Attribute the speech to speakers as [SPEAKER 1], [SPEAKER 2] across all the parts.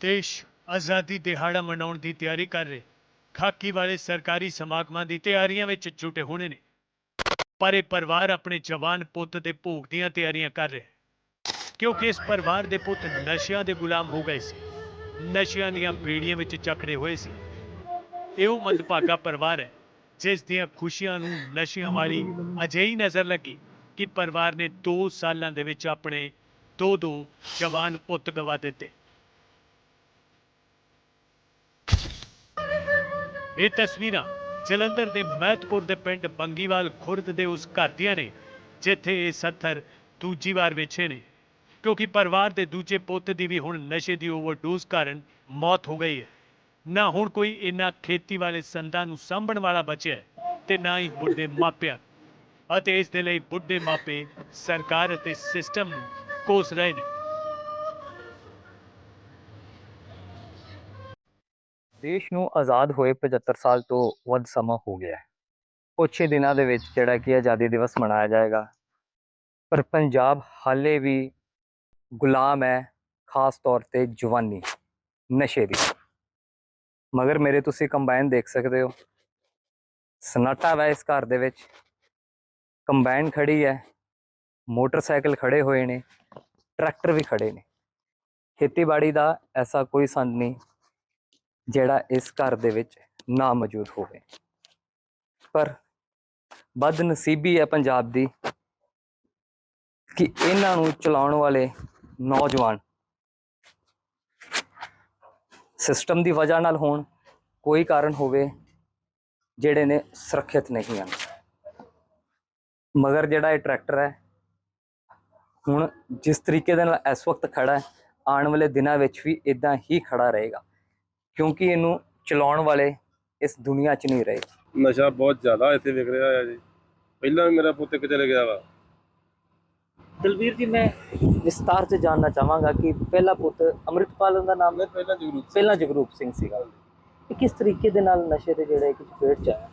[SPEAKER 1] ਦੇਸ਼ ਆਜ਼ਾਦੀ ਦਿਹਾੜਾ ਮਨਾਉਣ ਦੀ ਤਿਆਰੀ ਕਰ ਰਹੇ ਖਾਕੀ ਵਾਲੇ ਸਰਕਾਰੀ ਸਮਾਗਮਾਂ ਦੀ ਤਿਆਰੀਆਂ ਵਿੱਚ ਜੁਟੇ ਹੋਣੇ ਨੇ। ਪਰ ਇਹ ਪਰਿਵਾਰ ਆਪਣੇ ਜਵਾਨ ਪੁੱਤ ਦੇ ਭੋਗ ਦੀਆਂ ਤਿਆਰੀਆਂ ਕਰ ਰਿਹਾ। ਕਿਉਂਕਿ ਇਸ ਪਰਿਵਾਰ ਦੇ ਪੁੱਤ ਨਸ਼ਿਆਂ ਦੇ ਗੁਲਾਮ ਹੋ ਗਏ ਸੀ। ਨਸ਼ਿਆਂ ਦੀਆਂ ਪੀੜੀਆਂ ਵਿੱਚ ਚੱਕੜੇ ਹੋਏ ਸੀ। ਇਹ ਉਹ ਮੰਦਭਾਗਾ ਪਰਿਵਾਰ ਹੈ, ਜਿਸ ਦੀਆਂ ਖੁਸ਼ੀਆਂ ਨੂੰ ਨਸ਼ਿਆਂ ਵਾਲੀ ਅਜਿਹੀ ਨਜ਼ਰ ਲੱਗੀ ਕਿ ਪਰਿਵਾਰ ਨੇ 2 ਸਾਲਾਂ ਦੇ ਵਿੱਚ ਆਪਣੇ ਦੋ ਦੋ ਜਵਾਨ ਪੁੱਤ ਗਵਾ ਦਿੱਤੇ। ਇਹ ਤਸਵੀਰਾਂ ਜਲੰਧਰ ਦੇ ਮਹਿਤਪੁਰ ਦੇ ਪਿੰਡ ਬੰਗੀਵਾਲ ਖੁਰਦ ਦੇ ਉਸ ਘਰ ਦੀਆਂ ਨੇ, ਜਿੱਥੇ ਇਹ ਸੱਥਰ ਦੂਜੀ ਵਾਰ ਵੇਚੇ ਨੇ। ਕਿਉਂਕਿ ਪਰਿਵਾਰ ਦੇ ਦੂਜੇ ਪੁੱਤ ਦੀ ਵੀ ਹੁਣ ਨਸ਼ੇ ਦੀ ਓਵਰਡੋਜ਼ ਕਾਰਨ ਮੌਤ ਹੋ ਗਈ ਹੈ। ਨਾ ਹੁਣ ਕੋਈ ਇਹਨਾਂ ਖੇਤੀ ਵਾਲੇ ਸੰਦਾਂ ਨੂੰ ਸਾਂਭਣ ਵਾਲਾ ਬਚਿਆ ਤੇ ਨਾ ਹੀ ਬੁੱਢੇ ਮਾਪਿਆਂ। ਅਤੇ ਇਸ ਦੇ ਲਈ ਬੁੱਢੇ ਮਾਪੇ ਸਰਕਾਰ ਅਤੇ ਸਿਸਟਮ ਨੂੰ ਕੋਸ ਰਹੇ ਨੇ।
[SPEAKER 2] ਦੇਸ਼ ਨੂੰ ਆਜ਼ਾਦ ਹੋਏ 75 ਸਾਲ ਤੋਂ ਵੱਧ ਸਮਾਂ ਹੋ ਗਿਆ ਹੈ। ਕੁਛ ਦਿਨਾਂ ਦੇ ਵਿੱਚ ਜਿਹੜਾ ਕਿ ਆਜ਼ਾਦੀ ਦਿਵਸ ਮਨਾਇਆ ਜਾਏਗਾ। ਪਰ ਪੰਜਾਬ ਹਾਲੇ ਵੀ ਗੁਲਾਮ ਹੈ, ਖਾਸ ਤੌਰ ਤੇ ਜਵਾਨੀ, ਨਸ਼ੇ ਦੀ। ਮਗਰ ਮੇਰੇ ਤੁਸੀਂ ਕੰਬਾਈਨ ਦੇਖ ਸਕਦੇ ਹੋ। ਸਨਾਟਾ ਵਾ ਇਸ ਘਰ ਦੇ ਵਿੱਚ। ਕੰਬਾਈਨ ਖੜੀ ਹੈ। ਮੋਟਰਸਾਈਕਲ ਖੜੇ ਹੋਏ ਨੇ। ਟਰੈਕਟਰ ਵੀ ਖੜੇ ਨੇ। ਖੇਤੀਬਾੜੀ ਦਾ ਐਸਾ ਕੋਈ ਸੰਦ ਨਹੀਂ, ਜਿਹੜਾ ਇਸ ਘਰ ਦੇ ਵਿੱਚ ਨਾ ਮੌਜੂਦ ਹੋਵੇ। ਪਰ ਬਦਨਸੀਬੀ ਹੈ ਪੰਜਾਬ ਦੀ, ਕਿ ਇਹਨਾਂ ਨੂੰ ਚਲਾਉਣ ਵਾਲੇ ਨੌਜਵਾਨ। ਸਿਸਟਮ ਦੀ ਵਜ੍ਹਾ ਨਾਲ ਹੋਣ ਕੋਈ ਕਾਰਨ ਹੋਵੇ ਜਿਹੜੇ ਨੇ ਸੁਰੱਖਿਅਤ ਨਹੀਂ ਹਨ। ਮਗਰ ਜਿਹੜਾ ਇਹ ਟਰੈਕਟਰ ਹੈ, ਹੁਣ ਜਿਸ ਤਰੀਕੇ ਦੇ ਨਾਲ ਇਸ ਵਕਤ ਖੜਾ ਹੈ, ਆਉਣ ਵਾਲੇ ਦਿਨਾਂ ਵਿੱਚ ਵੀ ਇਦਾਂ ਹੀ ਖੜਾ ਰਹੇਗਾ, ਕਿਉਂਕਿ ਇਹਨੂੰ ਚਲਾਉਣ ਵਾਲੇ ਇਸ ਦੁਨੀਆ 'ਚ ਨਹੀਂ ਰਹੇ।
[SPEAKER 3] ਨਸ਼ਾ ਬਹੁਤ ਜ਼ਿਆਦਾ ਇੱਥੇ ਵਿਕ ਰਿਹਾ ਹੈ ਜੀ। ਪਹਿਲਾਂ ਵੀ ਮੇਰਾ ਪੁੱਤ ਇੱਕ ਚਲੇ ਗਿਆ ਵਾ।
[SPEAKER 2] ਦਲਵੀਰ ਜੀ ਮੈਂ ਵਿਸਤਾਰ 'ਚ ਜਾਨਣਾ ਚਾਹਾਂਗਾ ਕਿ ਪਹਿਲਾ ਪੁੱਤ ਅੰਮ੍ਰਿਤਪਾਲ ਦਾ ਨਾਮ
[SPEAKER 3] ਪਹਿਲਾਂ ਜ਼ਰੂਰ
[SPEAKER 2] ਪਹਿਲਾ ਜਗਰੂਪ ਸਿੰਘ ਸੀਗਾ। ਇਹ ਕਿਸ ਤਰੀਕੇ ਦੇ ਨਾਲ ਨਸ਼ੇ ਦੇ ਜਿਹੜੇ ਕਿ ਚਪੇਟ 'ਚ ਆਇਆ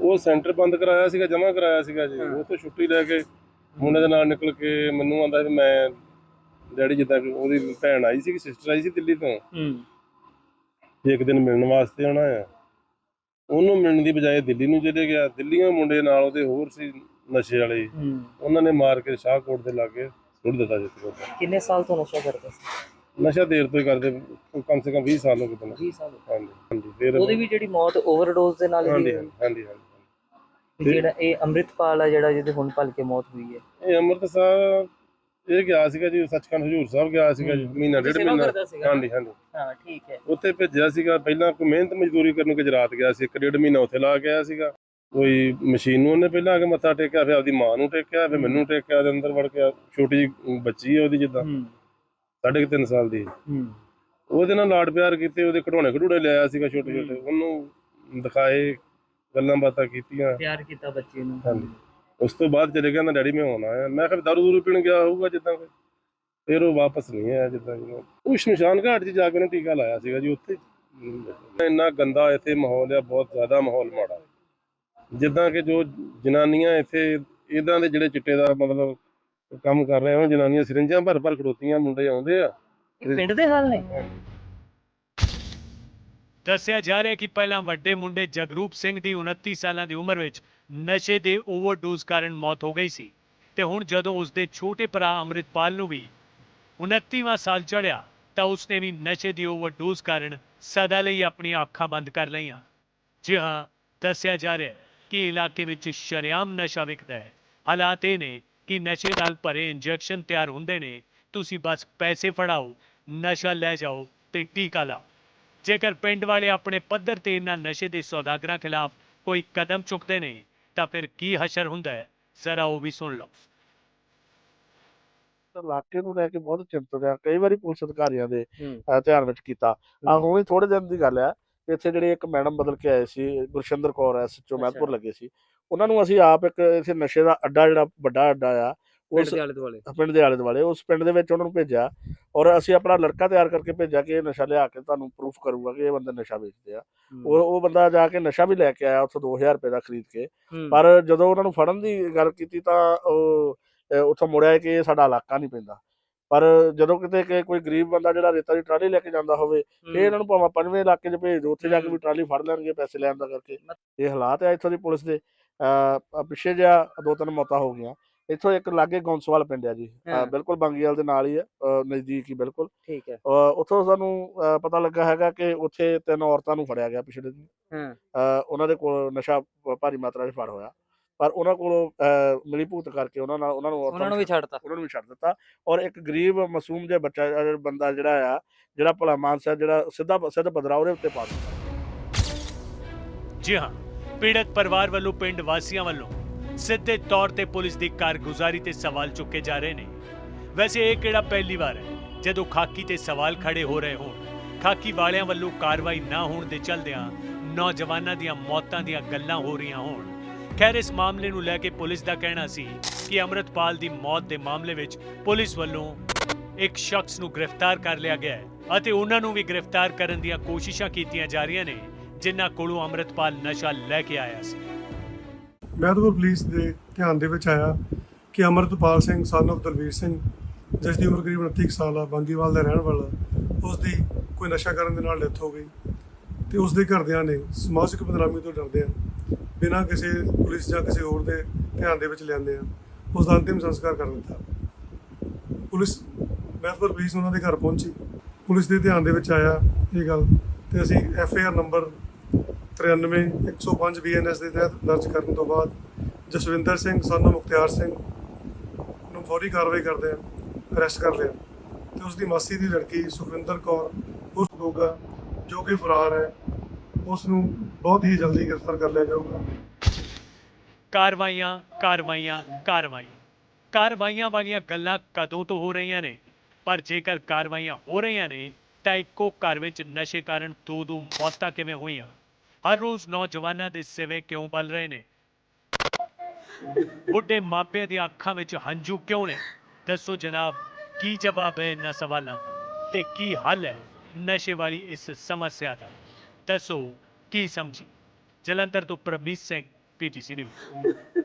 [SPEAKER 3] ਉਹ ਸੈਂਟਰ ਬੰਦ ਕਰਾਇਆ ਸੀਗਾ ਜਮ੍ਹਾਂ ਕਰਾਇਆ ਸੀਗਾ ਜੀ। ਉਹ ਤੋਂ ਛੁੱਟੀ ਲੈ ਕੇ ਮੁੰਡੇ ਦੇ ਨਾਲ ਨਿਕਲ ਕੇ ਮੈਨੂੰ ਆਂਦਾ ਵੀ ਮੈਂ ਡੈਡੀ ਜਿੱਦਾਂ ਕਿ ਉਹਦੀ ਭੈਣ ਆਈ ਸੀ ਸਿਸਟਰ ਆਈ ਸੀ ਦਿੱਲੀ ਤੋਂ।
[SPEAKER 2] ਹੂੰ।
[SPEAKER 3] ਵੀ ਇੱਕ ਦਿਨ ਮਿਲਣ ਵਾਸਤੇ ਆਉਣਾ ਆ। ਉਹਨੂੰ ਮਿਲਣ ਦੀ ਬਜਾਏ ਦਿੱਲੀ ਨੂੰ ਚਲੇ ਗਿਆ। ਦਿੱਲੀੋਂ ਮੁੰਡੇ ਨਾਲ ਉਹਦੇ ਹੋਰ ਸੀ ਨਸ਼ੇ ਵਾਲੇ।
[SPEAKER 2] ਹੂੰ।
[SPEAKER 3] ਉਹਨਾਂ ਨੇ ਮਾਰ ਕੇ ਸ਼ਾਹਕੋਟ ਦੇ ਲਾਗੇ ਸੁੱਟ ਦਿੱਤਾ ਜਿੱਥੇ
[SPEAKER 2] ਕਿੰਨੇ ਸਾਲ ਤੋਂ ਨਸ਼ਾ ਕਰਦੇ ਸੀ?
[SPEAKER 3] ਨਸ਼ਾ ਦੇਰ ਤੋਂ ਹੀ ਕਰਦੇ ਕਮ ਸੇ ਕਮ 20 ਸਾਲ ਹੋ ਗਏ ਤੁਹਾਨੂੰ
[SPEAKER 2] 20 ਸਾਲ
[SPEAKER 3] ਹਾਂਜੀ ਹਾਂਜੀ ਫਿਰ
[SPEAKER 2] ਉਹਦੀ ਵੀ ਜਿਹੜੀ ਮੌਤ ਓਵਰਡੋਜ਼ ਦੇ ਨਾਲ ਹੀ
[SPEAKER 3] ਹਾਂਜੀ
[SPEAKER 2] ਹੋਈ।
[SPEAKER 3] ਹਾਂਜੀ ਹਾਂਜੀ
[SPEAKER 2] ਜਿਹੜਾ ਇਹ ਅੰਮ੍ਰਿਤਪਾਲ ਆ ਜਿਹੜਾ ਜਿਹਦੇ ਹੁਣ ਭਲ ਕੇ ਮੌਤ ਹੋਈ ਹੈ।
[SPEAKER 3] ਇਹ ਅੰਮ੍ਰਿਤਸਰ ਇਹ ਗਿਆ ਸੀਗਾ ਜੀ ਸੱਚਖੰਡ ਹਜੂਰ ਸਾਹਿਬ ਗਿਆ ਸੀਗਾ ਜੀ। ਮਹੀਨਾ ਡੇਢ
[SPEAKER 2] ਸੇਵਾ
[SPEAKER 3] ਮਹੀਨਾ।
[SPEAKER 2] ਕਰਦਾ ਸੀਗਾ।
[SPEAKER 3] ਹਾਂਜੀ ਹਾਂਜੀ।
[SPEAKER 2] ਹਾਂ ਠੀਕ ਹੈ।
[SPEAKER 3] ਉੱਥੇ ਭੇਜਿਆ ਸੀਗਾ ਪਹਿਲਾਂ ਕੋਈ ਮਿਹਨਤ ਮਜ਼ਦੂਰੀ ਕਰਨ ਨੂੰ ਗੁਜਰਾਤ ਗਿਆ ਸੀ ਇੱਕ ਡੇਢ ਮਹੀਨਾ ਉੱਥੇ ਲਾ ਕੇ ਆਇਆ ਸੀਗਾ। ਕੋਈ ਮਸ਼ੀਨ ਨੂੰ ਉਹਨੇ ਪਹਿਲਾਂ ਆ ਕੇ ਮੱਥਾ ਟੇਕਿਆ ਫਿਰ ਆਪਦੀ ਮਾਂ ਨੂੰ ਟੇਕਿਆ ਫਿਰ ਮੈਨੂੰ ਟੇਕਿਆ ਦੇ ਅੰਦਰ ਵੜ ਕੇ ਛੋਟੀ ਜਿਹੀ ਬੱਚੀ ਹੈ ਉਹਦੀ ਜਿੱਦਾਂ। ਸਾਢੇ ਕੁ ਤਿੰਨ ਸਾਲ ਦੀ।
[SPEAKER 2] ਹੂੰ।
[SPEAKER 3] ਉਹਦੇ ਨਾਲ ਲਾਡ ਪਿਆਰ ਕੀਤੇ ਉਹਦੇ ਖਿਡੌਣੇ ਖਡੂੜੇ ਲਿਆਇਆ ਸੀਗਾ ਛੋਟੇ ਛੋਟੇ। ਉਹਨੂੰ ਦਿਖਾਏ ਗੱਲਾਂ ਬਾਤਾਂ ਕੀਤੀਆਂ।
[SPEAKER 2] ਪਿਆਰ ਕੀਤਾ ਬੱਚੇ ਨੂੰ।
[SPEAKER 3] ਹਾਂਜੀ। ਉਸ ਤੋਂ ਬਾਅਦ ਚਲੇ ਗਿਆ ਨਾ ਡੈਡੀ ਮੈਂ ਆਉਣਾ ਆ ਮੈਂ ਕਿਹਾ ਦਾਰੂ ਦੂਰੂ ਪੀਣ ਗਿਆ ਹੋਊਗਾ ਜਿੱਦਾਂ ਕੋਈ? ਫਿਰ ਉਹ ਵਾਪਸ ਨਹੀਂ ਆਇਆ ਜਿੱਦਾਂ ਜੀ ਉਹ ਸ਼ਮਸ਼ਾਨ ਘਾਟ 'ਚ ਜਾ ਕੇ ਉਹਨੇ ਟੀਕਾ ਲਾਇਆ ਸੀਗਾ ਜੀ ਉੱਥੇ। ਇੰਨਾ ਗੰਦਾ ਇੱਥੇ ਮਾਹੌਲ ਆ ਬਹੁਤ ਜ਼ਿਆਦਾ ਮਾਹੌਲ ਮਾੜਾ। ਜਿੱਦਾਂ ਕਿ ਜੋ ਜਨਾਨੀਆਂ ਇੱਥੇ ਇਦਾਂ ਦੇ ਜਿਹੜੇ ਚਿੱਟੇ ਦਾ ਮਤਲਬ ਕੰਮ ਕਰ ਰਹੇ ਹੋ ਜਨਾਨੀਆਂ ਸਿਰੰਜਾਂ ਭਰ ਭਰ ਖੜੋਤੀਆਂ ਮੁੰਡੇ ਆਉਂਦੇ ਆ।
[SPEAKER 2] ਇਹ ਪਿੰਡ ਦੇ ਹਾਲ ਨੇ?
[SPEAKER 1] ਦੱਸਿਆ ਜਾ ਰਿਹਾ ਕਿ ਪਹਿਲਾਂ ਵੱਡੇ ਮੁੰਡੇ ਜਗਰੂਪ ਸਿੰਘ ਦੀ 29 ਸਾਲਾਂ ਦੀ ਉਮਰ ਵਿੱਚ ਨਸ਼ੇ ਦੇ ਓਵਰਡੋਜ਼ ਕਾਰਨ ਮੌਤ ਹੋ ਗਈ ਸੀ ਤੇ ਹੁਣ ਜਦੋਂ ਉਸਦੇ ਛੋਟੇ ਭਰਾ ਅੰਮ੍ਰਿਤਪਾਲ ਨੂੰ ਵੀ 29ਵਾਂ ਸਾਲ ਚੜ੍ਹਿਆ ਤਾਂ ਉਸਨੇ ਵੀ ਨਸ਼ੇ ਦੀ ਓਵਰਡੋਜ਼ ਕਾਰਨ ਸਦਾ ਲਈ ਆਪਣੀਆਂ ਅੱਖਾਂ ਬੰਦ ਕਰ ਲਈਆਂ। ਜੀ ਹਾਂ ਦੱਸਿਆ ਜਾ ਰਿਹਾ ਹੈ। ਕਿ ਇਲਾਕੇ ਵਿੱਚ ਸ਼ਰੇਆਮ ਨਸ਼ਾ ਵਿਕਦਾ ਹੈ। ਹਾਲਾਤ ਇਹ ਨੇ ਕਿ ਨਸ਼ੇ ਨਾਲ ਭਰੇ ਇੰਜੈਕਸ਼ਨ ਤਿਆਰ ਹੁੰਦੇ ਨੇ। ਤੁਸੀਂ ਬਸ ਪੈਸੇ ਫੜਾਓ ਨਸ਼ਾ ਲੈ ਜਾਓ ਤੇ ਟੀਕਾ ਲਾਓ। ਜੇਕਰ ਪਿੰਡ ਵਾਲੇ ਆਪਣੇ ਪੱਧਰ ਤੇ ਇਹਨਾਂ ਨਸ਼ੇ ਦੇ ਸੌਦਾਗਰਾਂ ਖਿਲਾਫ ਕੋਈ ਕਦਮ ਚੁੱਕਦੇ ਨੇ ਤਾਂ ਫਿਰ ਕੀ ਹਸ਼ਰ ਹੁੰਦਾ ਹੈ? ਜ਼ਰਾ ਉਹ ਵੀ ਸੁਣ ਲਓ।
[SPEAKER 4] ਇਲਾਕੇ ਨੂੰ ਲੈ ਕੇ ਬਹੁਤ ਚਿੰਤਤ ਆ ਕਈ ਵਾਰੀ ਪੁਲਿਸ ਅਧਿਕਾਰੀਆਂ ਦੇ ਧਿਆਨ ਵਿੱਚ ਕੀਤਾ। ਆ ਹੁਣੇ ਥੋੜੇ ਦਿਨ ਦੀ ਗੱਲ ਆ ਇੱਥੇ ਜਿਹੜੇ ਇੱਕ ਮੈਡਮ ਬਦਲ ਕੇ ਆਏ ਸੀ ਗੁਰਸ਼ਿੰਦਰ ਕੌਰ ਐਸਐਚਓ। ਮਹਿਤਪੁਰ ਲੱਗੇ ਸੀ ਉਹਨਾਂ ਨੂੰ ਅਸੀਂ ਆਪ ਇੱਕ ਇੱਥੇ ਨਸ਼ੇ ਦਾ ਅੱਡਾ ਜਿਹੜਾ ਵੱਡਾ ਅੱਡਾ ਆ ਉਸ ਪਿੰਡ ਦੇ ਆਲੇ ਦੁਆਲੇ ਉਸ ਪਿੰਡ ਦੇ ਵਿੱਚ ਉਹਨਾਂ ਨੂੰ ਭੇਜਿਆ ਔਰ ਅਸੀਂ ਆਪਣਾ ਲੜਕਾ ਤਿਆਰ ਕਰਕੇ ਭੇਜਿਆ ਕਿ ਇਹ ਨਸ਼ਾ ਲਿਆ ਕੇ ਤੁਹਾਨੂੰ ਪ੍ਰੂਫ ਕਰੂਗਾ ਕਿ ਇਹ ਬੰਦੇ ਨਸ਼ਾ ਵੇਚਦੇ ਆ। ਉਹ ਉਹ ਬੰਦਾ ਜਾ ਕੇ ਨਸ਼ਾ ਵੀ ਲੈ ਕੇ ਆਇਆ ਉੱਥੋਂ 2000 ਰੁਪਏ ਦਾ ਖਰੀਦ ਕੇ। ਪਰ ਜਦੋਂ ਉਹਨਾਂ ਨੂੰ ਫੜਨ ਦੀ ਗੱਲ ਕੀਤੀ ਤਾਂ ਉਹ ਉੱਥੋਂ ਮੁੜਿਆ ਕਿ ਇਹ ਸਾਡਾ ਇਲਾਕਾ ਨਹੀਂ ਪੈਂਦਾ। ਪਰ ਜਦੋਂ ਕਿਤੇ ਕਿ ਕੋਈ ਗਰੀਬ ਬੰਦਾ ਜਿਹੜਾ ਰੇਤਾ ਦੀ ਟਰਾਲੀ ਲੈ ਕੇ ਜਾਂਦਾ ਹੋਵੇ
[SPEAKER 2] ਹੂੰ,
[SPEAKER 4] ਇਹ ਇਹਨਾਂ ਨੂੰ ਭਾਵੇਂ ਪੰਜਵੇਂ ਇਲਾਕੇ 'ਚ ਭੇਜ ਦਿਓ ਉੱਥੇ ਜਾ ਕੇ ਵੀ
[SPEAKER 2] ਹੂੰ।
[SPEAKER 4] ਟਰਾਲੀ ਫੜ ਲੈਣਗੇ ਪੈਸੇ ਲੈਣ ਦਾ ਕਰਕੇ। ਇਹ ਹਾਲਾਤ ਆ ਇੱਥੋਂ ਦੀ ਪੁਲਿਸ ਦੇ। ਪਿੱਛੇ ਜਿਹਾ ਦੋ ਤਿੰਨ ਮੌਤਾਂ ਹੋ ਗਈਆਂ। ਇੱਥੋਂ ਇੱਕ ਲਾਗੇ ਗੌਂਸਵਾਲ ਪਿੰਡ ਆ ਜੀ।
[SPEAKER 2] ਹਾਂ।
[SPEAKER 4] ਬਿਲਕੁਲ ਬੰਗੀਵਾਲ ਦੇ ਨਾਲ ਹੀ ਅਹ ਨਜ਼ਦੀਕ ਹੀ ਬਿਲਕੁਲ।
[SPEAKER 2] ਠੀਕ ਹੈ।
[SPEAKER 4] ਉੱਥੋਂ ਸਾਨੂੰ ਪਤਾ ਲੱਗਾ ਹੈਗਾ ਕਿ ਉੱਥੇ ਤਿੰਨ ਔਰਤਾਂ ਨੂੰ ਫੜਿਆ ਗਿਆ ਪਿਛਲੇ ਦਿਨ।
[SPEAKER 2] ਹਾਂ।
[SPEAKER 4] ਉਹਨਾਂ ਦੇ ਕੋਲ ਨਸ਼ਾ ਭਾਰੀ ਮਾਤਰਾ 'ਚ ਫੜ ਹੋਇਆ। ਪਰ ਉਹਨਾਂ ਕੋਲੋਂ ਮਿਲੀ ਭੂਤ ਕਰਕੇ ਉਹਨਾਂ ਨਾਲ ਉਹਨਾਂ ਨੂੰ
[SPEAKER 2] ਉਹਨਾਂ ਨੂੰ ਵੀ ਛੱਡਤਾ।
[SPEAKER 4] ਉਹਨਾਂ ਨੂੰ ਵੀ ਛੱਡ ਦਿੱਤਾ। ਔਰ ਇੱਕ ਗਰੀਬ ਮਾਸੂਮ ਜਿਹਾ ਬੱਚਾ ਬੰਦਾ ਜਿਹੜਾ ਆ ਜਿਹੜਾ ਭਲਾ ਮਾਨਸਾ ਜਿਹੜਾ ਸਿੱਧਾ ਸਿੱਧ ਪਦਰਾ ਉਹਦੇ ਉੱਤੇ ਪਾ ਦਿੱਤਾ।
[SPEAKER 1] ਜੀ ਹਾਂ ਪੀੜਤ ਪਰਿਵਾਰ ਵੱਲੋਂ ਪਿੰਡ ਵਾਸੀਆਂ ਵੱਲੋਂ ਸਿੱਧੇ ਤੌਰ ਤੇ ਪੁਲਿਸ ਦੀ ਕਾਰਗੁਜ਼ਾਰੀ ਤੇ ਸਵਾਲ ਚੁੱਕੇ ਜਾ ਰਹੇ ਨੇ। ਵੈਸੇ ਇਹ ਕਿਹੜਾ ਪਹਿਲੀ ਵਾਰ ਹੈ? ਜਦੋਂ ਖਾਕੀ ਤੇ ਸਵਾਲ ਖੜੇ ਹੋ ਰਹੇ ਹੋਣ ਖਾਕੀ ਵਾਲਿਆਂ ਵੱਲੋਂ ਕਾਰਵਾਈ ਨਾ ਹੋਣ ਦੇ ਚਲਦਿਆਂ ਨੌਜਵਾਨਾਂ ਦੀਆਂ ਮੌਤਾਂ ਦੀਆਂ ਗੱਲਾਂ ਹੋ ਰਹੀਆਂ ਹੋਣ ਖੈਰ, ਇਸ ਮਾਮਲੇ ਨੂੰ ਲੈ ਕੇ ਪੁਲਿਸ ਦਾ ਕਹਿਣਾ ਸੀ ਕਿ ਅਮਰਤਪਾਲ ਦੀ ਮੌਤ ਦੇ ਮਾਮਲੇ ਵਿੱਚ ਪੁਲਿਸ ਵੱਲੋਂ ਇੱਕ ਸ਼ਖਸ ਨੂੰ ਗ੍ਰਿਫਤਾਰ ਕਰ ਲਿਆ ਗਿਆ ਹੈ ਅਤੇ ਉਹਨਾਂ ਨੂੰ ਵੀ ਗ੍ਰਿਫਤਾਰ ਕਰਨ ਦੀਆਂ ਕੋਸ਼ਿਸ਼ਾਂ ਕੀਤੀਆਂ ਜਾ ਰਹੀਆਂ ਨੇ, ਜਿਨ੍ਹਾਂ ਕੋਲੋਂ ਅਮਰਤਪਾਲ ਨਸ਼ਾ ਲੈ ਕੇ ਆਇਆ ਸੀ।
[SPEAKER 5] ਮਹਿਦਪੁਰ ਪੁਲਿਸ ਦੇ ਧਿਆਨ ਦੇ ਵਿੱਚ ਆਇਆ ਕਿ ਅਮਰਤਪਾਲ ਸਿੰਘ ਸਨ of ਦਲਵੀਰ ਸਿੰਘ, ਜਿਸ ਦੀ ਉਮਰ ਕਰੀਬ 29 ਸਾਲ ਆ, ਬੰਗੀਵਾਲ ਦਾ ਰਹਿਣ ਵਾਲਾ, ਉਸ ਦੀ ਕੋਈ ਨਸ਼ਾ ਕਰਨ ਦੇ ਨਾਲ ਡੈਥ ਹੋ ਗਈ ਤੇ ਉਸ ਦੇ ਘਰਦਿਆਂ ਨੇ ਸਮਾਜਿਕ ਬਦਨਾਮੀ ਤੋਂ ਡਰਦੇ ਆ। ਬਿਨਾਂ ਕਿਸੇ ਪੁਲਿਸ ਜਾਂ ਕਿਸੇ ਹੋਰ ਦੇ ਧਿਆਨ ਦੇ ਵਿੱਚ ਲਿਆਂਦੇ ਆ। ਉਸ ਦਾ ਅੰਤਿਮ ਸੰਸਕਾਰ ਕਰ ਦਿੱਤਾ। ਪੁਲਿਸ ਮਹਿਦਪੁਰ ਪੁਲਿਸ ਉਹਨਾਂ ਦੇ ਘਰ ਪਹੁੰਚੀ। ਪੁਲਿਸ ਦੇ ਧਿਆਨ ਦੇ ਵਿੱਚ ਆਇਆ ਇਹ ਗੱਲ ਤੇ ਅਸੀਂ F I R number 93 105 BNS ਦੇ ਤਹਿਤ ਦਰਜ ਕਰਨ ਤੋਂ ਬਾਅਦ ਜਸਵਿੰਦਰ ਸਿੰਘ ਸਾਨੂੰ ਮੁਖਤਿਆਰ ਸਿੰਘ ਨੂੰ ਫੌਰੀ ਕਾਰਵਾਈ ਕਰਦੇ ਆ, ਅਰੈਸਟ ਕਰ ਲਿਆ। ਤੇ ਉਸ ਦੀ ਮਾਸੀ ਦੀ ਲੜਕੀ ਸੁਖਵਿੰਦਰ ਕੌਰ ਉਸ ਗੋਗਾ, ਜੋ ਕਿ ਫਰਾਰ ਹੈ ਉਸ ਨੂੰ ਬਹੁਤ ਹੀ ਜਲਦੀ ਗ੍ਰਿਫਤਾਰ ਕਰ ਲਿਆ ਜਾਊਗਾ।
[SPEAKER 1] ਕਾਰਵਾਈਆਂ ਕਾਰਵਾਈਆਂ, ਕਾਰਵਾਈ। ਕਾਰਵਾਈਆਂ ਵਾਲੀਆਂ ਗੱਲਾਂ ਕਦੋਂ ਤੋਂ ਹੋ ਰਹੀਆਂ ਨੇ? ਪਰ ਜੇਕਰ ਕਾਰਵਾਈਆਂ ਹੋ ਰਹੀਆਂ ਨੇ, ਤਾਂ ਇੱਕੋ ਘਰ ਵਿੱਚ ਨਸ਼ੇ ਕਾਰਨ ਦੋ ਦੋ ਮੌਤਾਂ ਕਿਵੇਂ ਹੋਈਆਂ? ਹਰ ਰੋਜ਼ ਨੌਜਵਾਨਾਂ ਦੇ ਸਿਵੇ ਕਿਉਂ ਬਲ ਰਹੇ ਨੇ? ਬੁੱਢੇ ਮਾਪਿਆਂ ਦੀਆਂ ਅੱਖਾਂ ਵਿੱਚ ਹੰਝੂ ਕਿਉਂ ਨੇ? ਦੱਸੋ ਜਨਾਬ, ਕੀ ਜਵਾਬ ਹੈ ਇਹਨਾਂ ਸਵਾਲਾਂ? ਤੇ ਕੀ ਹੱਲ ਹੈ ਨਸ਼ੇ ਵਾਲੀ ਇਸ ਸਮੱਸਿਆ ਦਾ? ਦੱਸੋ ਕੀ ਸਮਝੀ? ਜਲੰਧਰ ਤੋਂ ਪ੍ਰਮੀਤ ਸਿੰਘ ਪੀਟੀਸੀ ਨਿਊਜ਼।